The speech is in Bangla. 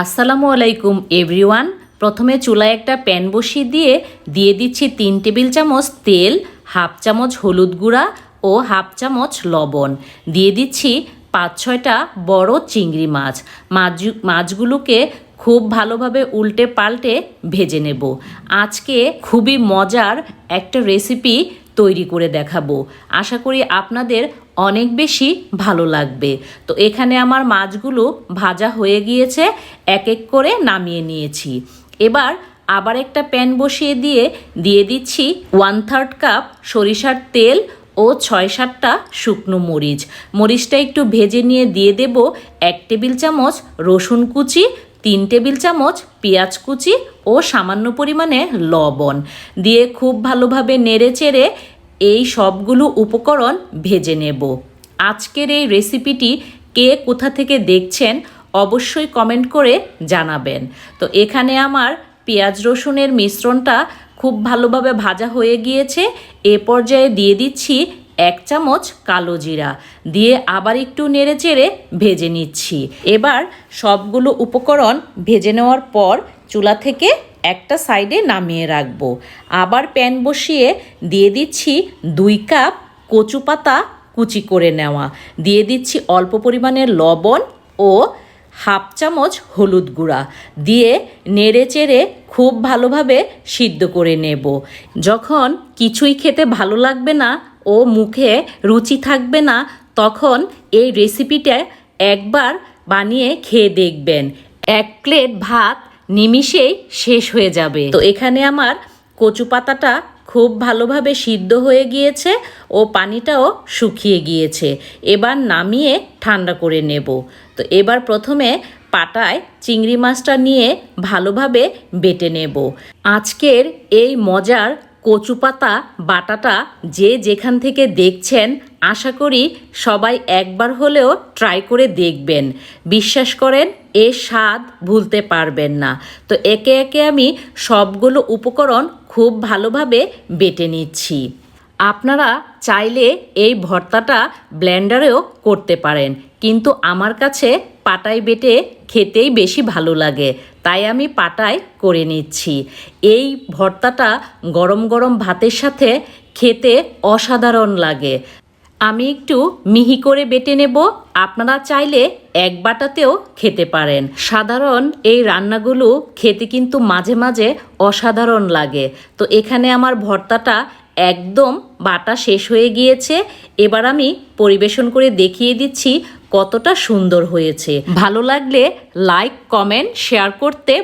আসসালামু আলাইকুম, এভরিওয়ান। প্রথমে চুলায় একটা প্যান বসিয়ে দিয়ে দিয়ে দিচ্ছি তিন টেবিল চামচ তেল, হাফ চামচ হলুদ গুঁড়া ও হাফ চামচ লবণ। দিয়ে দিচ্ছি পাঁচ ছয়টা বড় চিংড়ি মাছ। মাছ, মাছগুলোকে খুব ভালোভাবে উল্টে পাল্টে ভেজে নেব। আজকে খুবই মজার একটা রেসিপি তৈরি করে দেখাবো। আশা করি আপনাদের অনেক বেশি ভালো লাগবে। তো এখানে আমার মাছগুলো ভাজা হয়ে গিয়েছে এক এক করে নামিয়ে নিয়েছি। এবার আবার একটা প্যান বসিয়ে দিয়ে দিয়ে দিচ্ছি ওয়ান থার্ড কাপ সরিষার তেল ও ছয় সাতটা শুকনো মরিচ। মরিচটা একটু ভেজে নিয়ে দিয়ে দেব এক টেবিল চামচ রসুন কুচি তিন টেবিল চামচ পেঁয়াজ কুচি ও সামান্য পরিমাণে লবণ দিয়ে খুব ভালোভাবে নেড়ে চেড়ে এই সবগুলো উপকরণ ভেজে নেব। আজকের এই রেসিপিটি কে কোথা থেকে দেখছেন অবশ্যই কমেন্ট করে জানাবেন। তো এখানে আমার পেঁয়াজ রসুনের মিশ্রণটা খুব ভালোভাবে ভাজা হয়ে গিয়েছে। এ পর্যায়ে দিয়ে দিচ্ছি এক চামচ কালো জিরা দিয়ে আবার একটু নেড়ে চেড়ে ভেজে নিচ্ছি। এবার সবগুলো উপকরণ ভেজে নেওয়ার পর চুলা থেকে একটা সাইডে নামিয়ে রাখব। আবার প্যান বসিয়ে দিয়ে দিচ্ছি দুই কাপ কচু পাতা কুচি করে নেওয়া। দিয়ে দিচ্ছি অল্প পরিমাণে লবণ ও হাফ চামচ হলুদ গুঁড়া দিয়ে নেড়ে চেড়ে খুব ভালোভাবে সিদ্ধ করে নেব। যখন কিছুই খেতে ভালো লাগবে না ও মুখে রুচি থাকবে না, তখন এই রেসিপিটা একবার বানিয়ে খেয়ে দেখবেন। এক প্লেট ভাত নিমিষেই শেষ হয়ে যাবে। তো এখানে আমার কচু পাতাটা খুব ভালোভাবে সিদ্ধ হয়ে গিয়েছে ও পানিটাও শুকিয়ে গিয়েছে। এবার নামিয়ে ঠান্ডা করে নেব। তো এবার প্রথমে পাটায় চিংড়ি মাছটা নিয়ে ভালোভাবে বেটে নেব। আজকের এই মজার কচু পাতা বাটাটা যে যেখান থেকে দেখছেন, আশা করি সবাই একবার হলেও ট্রাই করে দেখবেন। বিশ্বাস করেন এর স্বাদ ভুলতে পারবেন না। তো একে একে আমি সবগুলো উপকরণ খুব ভালোভাবে বেটে নিচ্ছি। আপনারা চাইলে এই ভর্তাটা ব্লেন্ডারেও করতে পারেন। কিন্তু আমার কাছে পাটায় বেটে খেতেই বেশি ভালো লাগে। তাই আমি পাটায় করে নিচ্ছি। এই ভর্তাটা গরম গরম ভাতের সাথে খেতে অসাধারণ লাগে। আমি একটু মিহি করে বেটে নেব। আপনারা চাইলে এক বাটাতেও খেতে পারেন। সাধারণ এই রান্নাগুলো খেতে কিন্তু মাঝে মাঝে অসাধারণ লাগে। তো এখানে আমার ভর্তাটা একদম বাটা শেষ হয়ে গিয়েছে। এবার আমি পরিবেশন করে দেখিয়ে দিচ্ছি কতটা সুন্দর হয়েছে। ভালো লাগলে লাইক কমেন্ট শেয়ার করতে